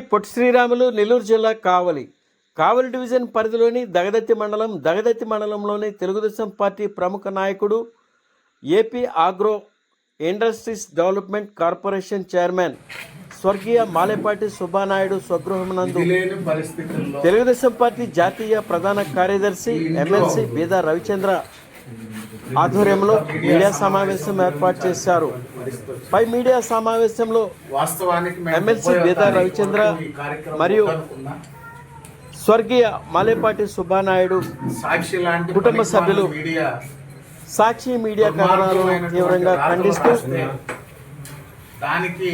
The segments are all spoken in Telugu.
పొట్టి శ్రీరాములు నెల్లూరు జిల్లా కావలి. కావలి డివిజన్ పరిధిలోని దగదత్తి మండలం దగదత్తి మండలంలోని తెలుగుదేశం పార్టీ ప్రముఖ నాయకుడు AP agro industries development corporation chairman స్వర్గీయ మాలేపాటి సుబ్బానాయుడు స్వగృహమునందు తెలుగుదేశం పార్టీ జాతీయ ప్రధాన కార్యదర్శి ఎమ్మెల్సీ బీదా రవిచంద్ర ఆధ్వర్యంలో మీడియా సమావేశం ఏర్పాటు చేశారు. పై మీడియా సమావేశంలో ఎమ్మెల్సీ బేదా రవిచంద్ర మరియు. స్వర్గీయ మాలేపాటి సుబ్బానాయుడు కుటుంబ సభ్యులు సాక్షి మీడియా కథనాలను తీవ్రంగా ఖండిస్తూ దానికి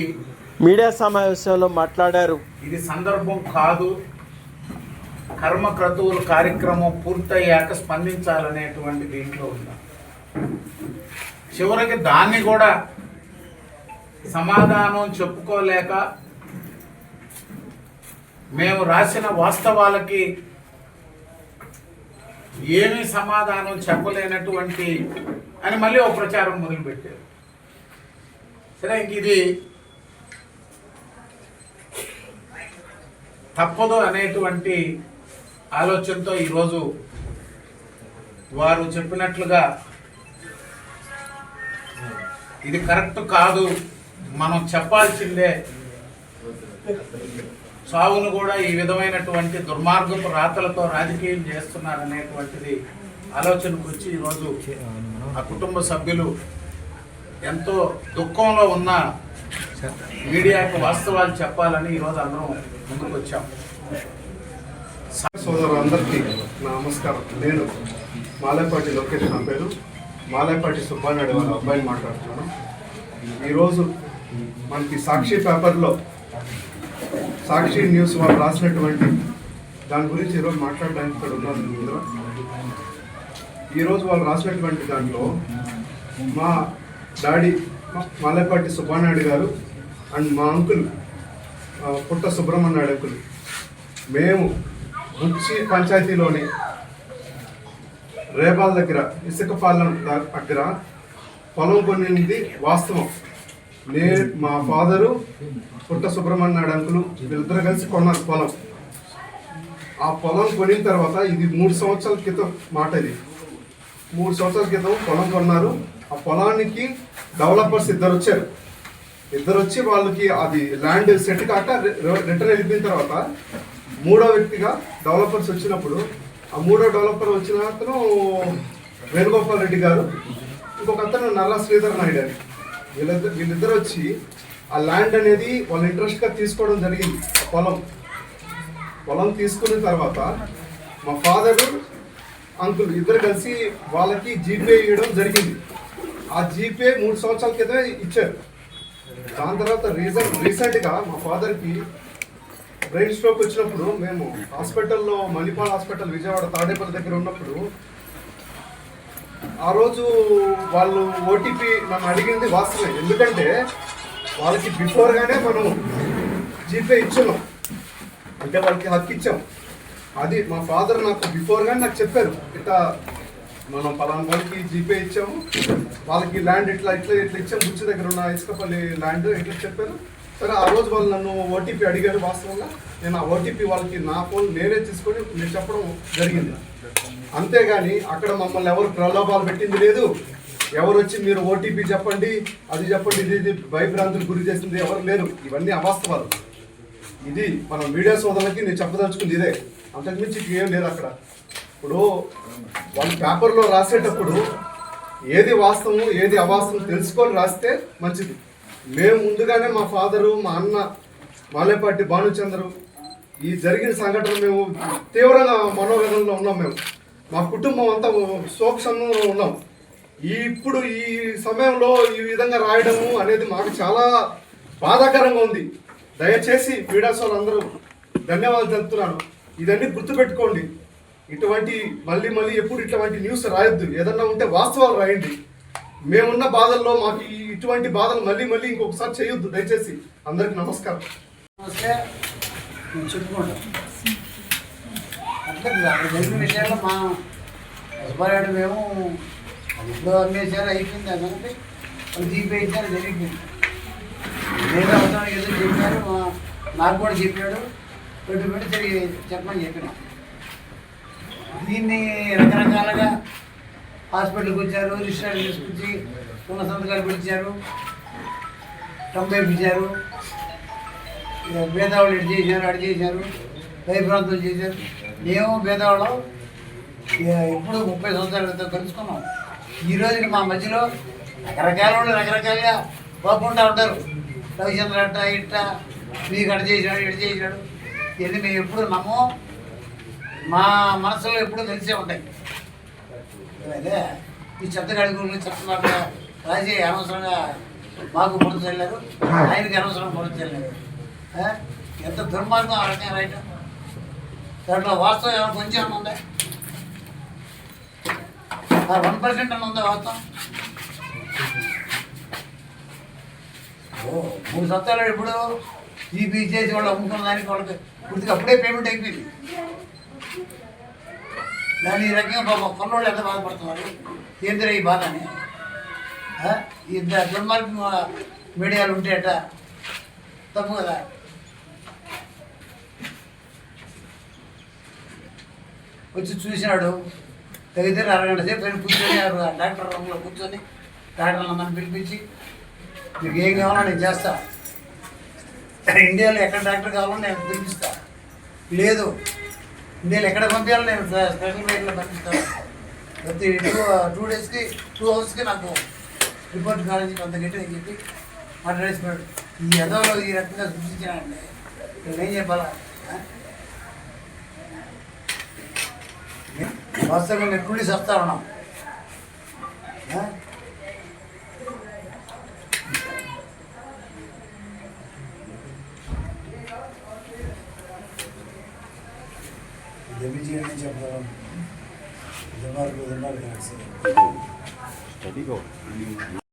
మీడియా సమావేశంలో మాట్లాడారు. ఇది సందర్భం కాదు. కర్మ క్రతువుల కార్యక్రమం పూర్తయ్యాక స్పందించాలనేటువంటి దీంట్లో ఉందా? చివరికి దాన్ని కూడా సమాధానం చెప్పుకోలేక మేము రాసిన వాస్తవాలకి ఏమీ సమాధానం చెప్పలేనటువంటి అని మళ్ళీ ఒక ప్రచారం మొదలుపెట్టారు. సరే ఇంక ఇది తప్పదు అనేటువంటి ఆలోచనతో ఈరోజు వారు చెప్పినట్లుగా ఇది కరెక్ట్ కాదు. మనం చెప్పాల్సిందే. సావును కూడా ఈ విధమైనటువంటి దుర్మార్గపు రాతలతో రాజకీయం చేస్తున్నారనేటువంటిది ఆలోచనకు వచ్చి ఈరోజు ఆ కుటుంబ సభ్యులు ఎంతో దుఃఖంలో ఉన్న మీడియాకు వాస్తవాలు చెప్పాలని ఈరోజు అందరం ముందుకు వచ్చాం సోదరులందరికీ అందరికీ నమస్కారం. నేను మాలేపాటి లోకేష్ నా పేరు. మాలేపాటి సుబ్బానాయుడు వాళ్ళ అబ్బాయిని మాట్లాడుతున్నాను. ఈరోజు మనకి సాక్షి పేపర్లో సాక్షి న్యూస్ వాళ్ళు రాసినటువంటి దాని గురించి ఈరోజు మాట్లాడడానికి ఇక్కడ ఉన్నారు ఈరోజు వాళ్ళు రాసినటువంటి దాంట్లో మా డాడీ మాలేపాటి సుబ్బానాయుడు గారు అండ్ మా అంకుల్ పుట్ట సుబ్రహ్మణ్య అంకుల్. మేము బుచ్చి పంచాయతీలోని రేబాల్ దగ్గర ఇసుకపాలెం ద- దగ్గర పొలం కొనింది వాస్తవం. నే మా ఫాదరు పుట్ట సుబ్రహ్మణ్యుడు అంకులు వీళ్ళిద్దరు కలిసి కొన్నారు పొలం. ఆ పొలం కొనిన తర్వాత ఇది మూడు సంవత్సరాల క్రితం మాట ఇది. మూడు సంవత్సరాల క్రితం పొలం కొన్నారు. ఆ పొలానికి డెవలపర్స్ ఇద్దరు వచ్చారు. ఇద్దరు వచ్చి వాళ్ళకి అది ల్యాండ్ సెట్ కాక రిటర్న్ వెళ్ళిపోయిన తర్వాత మూడో వ్యక్తిగా డెవలపర్స్ వచ్చినప్పుడు మూడో డెవలపర్ వచ్చిన అతను వేణుగోపాల్ రెడ్డి గారు. ఇంకొక అతను నల్ల శ్రీధర్ నాయుడు అని. వీళ్ళిద్దరు వీళ్ళిద్దరు వచ్చి ఆ ల్యాండ్ అనేది వాళ్ళ ఇంట్రెస్ట్గా తీసుకోవడం జరిగింది పొలం. పొలం తీసుకున్న తర్వాత మా ఫాదరు అంకుల్ ఇద్దరు కలిసి వాళ్ళకి జీపే ఇవ్వడం జరిగింది. ఆ జీపే మూడు సంవత్సరాల క్రితమే ఇచ్చారు. దాని తర్వాత రీసెంట్ రీసెంట్గా మా ఫాదర్కి బ్రెయిన్ స్ట్రోక్ వచ్చినప్పుడు మేము హాస్పిటల్లో మణిపాల్ హాస్పిటల్ విజయవాడ తాడేపల్లి దగ్గర ఉన్నప్పుడు ఆ రోజు వాళ్ళు ఓటీపీ నన్ను అడిగింది వాస్తవం ఎందుకంటే వాళ్ళకి బిఫోర్గానే మనం జీపే ఇచ్చాము అంటే వాళ్ళకి హక్కు ఇచ్చాం. అది మా ఫాదర్ నాకు బిఫోర్గానే నాకు చెప్పారు. ఇట్లా మనం పలానా వాళ్ళకి జీపే ఇచ్చాము. వాళ్ళకి ల్యాండ్ ఇట్లా ఇట్లా ఇట్లా ఇచ్చాము బుచ్చి దగ్గర ఉన్న ఇసుకపల్లి ల్యాండ్ ఇట్లా చెప్పారు. సరే ఆ రోజు వాళ్ళు నన్ను ఓటీపీ అడిగారు వాస్తవంగా. నేను ఆ ఓటీపీ వాళ్ళకి నా ఫోన్ నేనే తీసుకొని నేను చెప్పడం జరిగింది. అంతేగాని అక్కడ మమ్మల్ని ఎవరు ప్రలోభాలు పెట్టింది లేదు. ఎవరు వచ్చి మీరు ఓటీపీ చెప్పండి అది చెప్పండి ఇది ఇది భయభ్రాంతులు గురి చేసింది ఎవరు లేరు. ఇవన్నీ అవాస్తవాలు. ఇది మన మీడియా సోదరులకి నేను చెప్పదలుచుకుంది ఇదే. అంతకుమించి ఏం లేదు అక్కడ. ఇప్పుడు వాళ్ళు పేపర్లో రాసేటప్పుడు ఏది వాస్తవం ఏది అవాస్తవం తెలుసుకొని రాస్తే మంచిది. మేము ముందుగానే మా ఫాదరు మా అన్న మాలేపాటి భానుచంద్రు ఈ జరిగిన సంఘటన మేము తీవ్రంగా మనోవేదనలో ఉన్నాం మేము. మా కుటుంబం అంతా సోక్షంలో ఉన్నాం. ఈ ఇప్పుడు ఈ సమయంలో ఈ విధంగా రాయడము అనేది మాకు చాలా బాధాకరంగా ఉంది. దయచేసి మీడియా అందరూ ధన్యవాదాలు తెలుపుతున్నాను. ఇదన్నీ గుర్తుపెట్టుకోండి. ఇటువంటి మళ్ళీ మళ్ళీ ఎప్పుడు ఇటువంటి న్యూస్ రాయొద్దు. ఏదన్నా ఉంటే వాస్తవాలు రాయండి. మేమున్న బాధల్లో మాకు ఇటువంటి బాధలు మళ్ళీ మళ్ళీ ఇంకొకసారి చేయొద్దు దయచేసి అందరికి నమస్కారం. నమస్తే. మేము చెప్పుకుంటాం. అంటే అక్కడ జరిగిన విషయాల్లో మా సుబ్బారాయుడు మేము అది ఇప్పుడు అయిపోయింది అదంటే వాళ్ళు జీపే ఇచ్చారు జరిగిపోయింది నేను అవసరం ఏదో చెప్పారు మా నాకు కూడా చెప్పాడు. పెట్టి పెట్టి తిరిగి చెప్పమని చెప్పిన. దీన్ని రకరకాలుగా హాస్పిటల్కి వచ్చారు రిజిస్టర్ తీసుకొచ్చి ఉన్న సంతకాలు పిలిచారు తొంభై పిలిచారు ఇక ఇటు చేశారు అటు చేశారు భయప్రాంతం చేశారు. మేము భేదవాళ్ళం ఇక ఎప్పుడు ముప్పై సంవత్సరాల క్రితం కలుసుకున్నాం. ఈ రోజుకి మా మధ్యలో రకరకాల వాళ్ళు రకరకాలుగా పోకుండా ఉంటారు. రవిచంద్ర అట్ట ఇట్ట మీకు అటు చేసినాడు ఇటు చేసినాడు ఇవన్నీ మేము ఎప్పుడు నమ్మో మా మనసులో ఎప్పుడు తెలిసే ఉంటాయి. అదే ఈ చెత్త కడుగులు చెత్త మాట రాజీ అనవసరంగా మాకు పొడి చల్లారు ఆయనకి అనవసరం పొడి ఎంత దుర్మార్గం ఆ రకంగా రాయటం దాంట్లో వాస్తవం ఏమైనా కొంచెం ఏమైనా ఉందా? వన్ పర్సెంట్ అని ఉందా వాస్తవం? ఓ మూడు సత్తాలు ఇప్పుడు ఈ చేసి వాళ్ళు అమ్ముకున్న దానికి వాళ్ళకి పూర్తిగా అప్పుడే పేమెంట్ అయిపోయింది. దాని ఈ రకంగా పాప కొన్నోళ్ళు ఎంత బాధపడుతున్నారు? ఏందిరా ఈ బాధ అని ఇంత దుర్మార్గం మీడియాలు ఉంటే అట తప్పు కదా? వచ్చి చూసినాడు. తగితే అరగంట సేపు పైన కూర్చొని ఆ డాక్టర్ రూమ్లో కూర్చొని డాక్టర్లు అందరిని పిలిపించి మీకు ఏం కావాలో నేను చేస్తా. ఇండియాలో ఎక్కడ డాక్టర్ కావాలో నేను పిలిపిస్తా. లేదు. నేను ఎక్కడ పంపించాలో నేను స్పెషల్ ఫ్లైట్లో పంపిస్తాను. ప్రతి టూ టూ డేస్కి టూ అవర్స్కి నాకు రిపోర్ట్ కాలేజీ కొంత గట్టి అని చెప్పి మాట్లాడేసినాడు ఈ ఎదవలో ఈ రకంగా సృష్టించానండి నేను ఏం చెప్పాలా? ఆ? వాస్తవంగా నేను కూలి వస్తా ఉన్నాం. ఆ? జమి చేయడం చెప్పడం దుమార్లు దుమార్లు